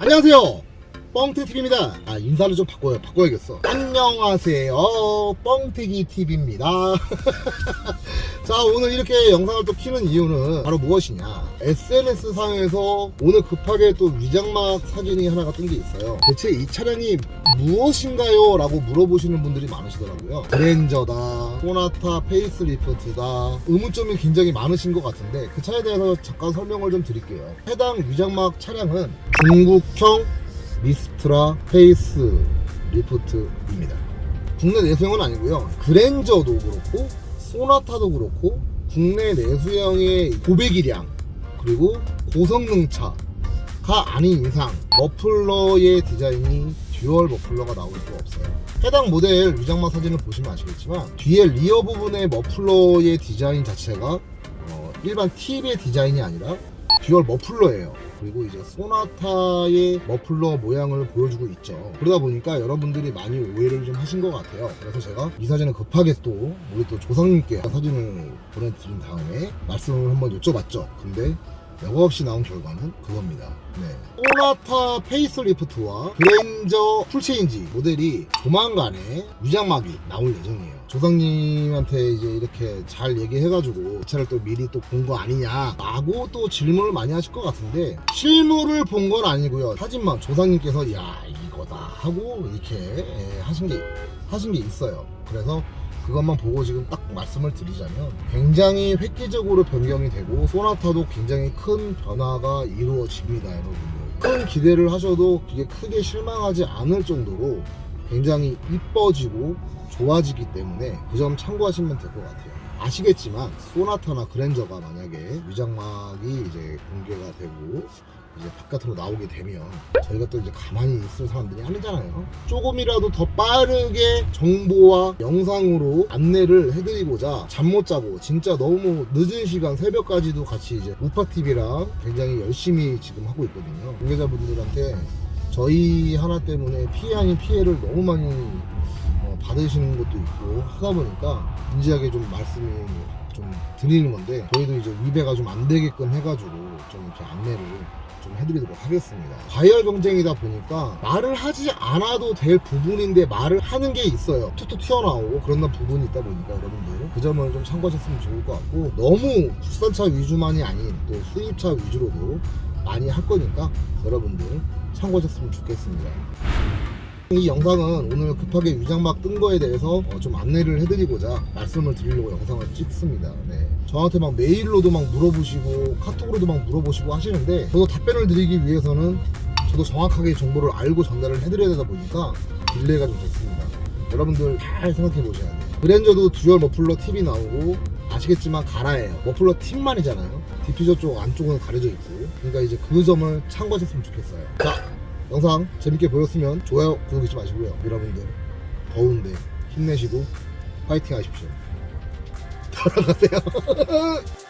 안녕하세요. 뻥튀TV입니다. 아, 인사를 좀 바꿔야, 바꿔야겠어. 안녕하세요. 뻥튀기TV입니다. 자, 오늘 이렇게 영상을 또 키는 이유는 바로 무엇이냐. SNS상에서 오늘 급하게 또 위장막 사진이 하나가 뜬 게 있어요. 대체 이 차량이 무엇인가요? 라고 물어보시는 분들이 많으시더라고요. 그랜저다, 소나타 페이스리프트다, 의문점이 굉장히 많으신 것 같은데 그 차에 대해서 잠깐 설명을 좀 드릴게요. 해당 위장막 차량은 중국형 미스트라 페이스 리프트입니다. 국내 내수형은 아니고요. 그랜저도 그렇고 소나타도 그렇고 국내 내수형의 고배기량 그리고 고성능차가 아닌 이상 머플러의 디자인이 듀얼 머플러가 나올 수가 없어요. 해당 모델 위장막 사진을 보시면 아시겠지만 뒤에 리어 부분의 머플러의 디자인 자체가 어, 일반 팁의 디자인이 아니라 듀얼 머플러예요. 그리고 이제 소나타의 머플러 모양을 보여주고 있죠. 그러다 보니까 여러분들이 많이 오해를 좀 하신 것 같아요. 그래서 제가 이 사진을 급하게 또 우리 또 조상님께 사진을 보내드린 다음에 말씀을 한번 여쭤봤죠. 근데 여과 없이 나온 결과는 그겁니다. 네. 소나타 페이스리프트와 그랜저 풀체인지 모델이 조만간에 위장막이 나올 예정이에요. 조상님한테 이제 이렇게 잘 얘기해가지고 이 차를 또 미리 또 본 거 아니냐라고 또 질문을 많이 하실 것 같은데 실물을 본 건 아니고요. 사진만 조상님께서 야 이거다 하고 이렇게 예, 하신 게 하신 게 있어요. 그래서 그것만 보고 지금 딱 말씀을 드리자면 굉장히 획기적으로 변경이 되고 소나타도 굉장히 큰 변화가 이루어집니다 여러분들 큰 기대를 하셔도 그게 크게 실망하지 않을 정도로 굉장히 이뻐지고 좋아지기 때문에 그 점 참고하시면 될 것 같아요 아시겠지만 소나타나 그랜저가 만약에 위장막이 이제 공개가 되고 이제 바깥으로 나오게 되면 저희가 또 이제 가만히 있을 사람들이 아니잖아요. 조금이라도 더 빠르게 정보와 영상으로 안내를 해드리고자 잠 못 자고 진짜 너무 늦은 시간 새벽까지도 같이 이제 우파TV랑 굉장히 열심히 지금 하고 있거든요. 관계자분들한테 저희 하나 때문에 피해 아닌 피해를 너무 많이 어, 받으시는 것도 있고 하다 보니까 진지하게 좀 말씀이 좀 드리는 건데 저희도 이제 위배가 좀 안 되게끔 해가지고 좀 이렇게 안내를 좀 해드리도록 하겠습니다. 과열 경쟁이다 보니까 말을 하지 않아도 될 부분인데 말을 하는 게 있어요. 툭툭 튀어나오고 그런 부분이 있다 보니까 여러분들 그 점을 좀 참고하셨으면 좋을 것 같고 너무 국산차 위주만이 아닌 또 수입차 위주로도 많이 할 거니까 여러분들 참고하셨으면 좋겠습니다. 이 영상은 오늘 급하게 위장막 뜬 거에 대해서 어, 좀 안내를 해드리고자 말씀을 드리려고 영상을 찍습니다. 네. 저한테 막 메일로도 막 물어보시고 카톡으로도 막 물어보시고 하시는데 저도 답변을 드리기 위해서는 저도 정확하게 정보를 알고 전달을 해드려야 되다 보니까 딜레이가 좀 됐습니다. 여러분들 잘 생각해 보셔야 돼요. 그랜저도 듀얼 머플러 팁이 나오고 아시겠지만 가라예요. 머플러 팁만이잖아요. 디퓨저 쪽 안쪽은 가려져 있고 그러니까 이제 그 점을 참고하셨으면 좋겠어요. 자 영상 재밌게 보였으면 좋아요 구독 잊지 마시고요. 여러분들 더운데 힘내시고 파이팅 하십시오. 돌아가세요.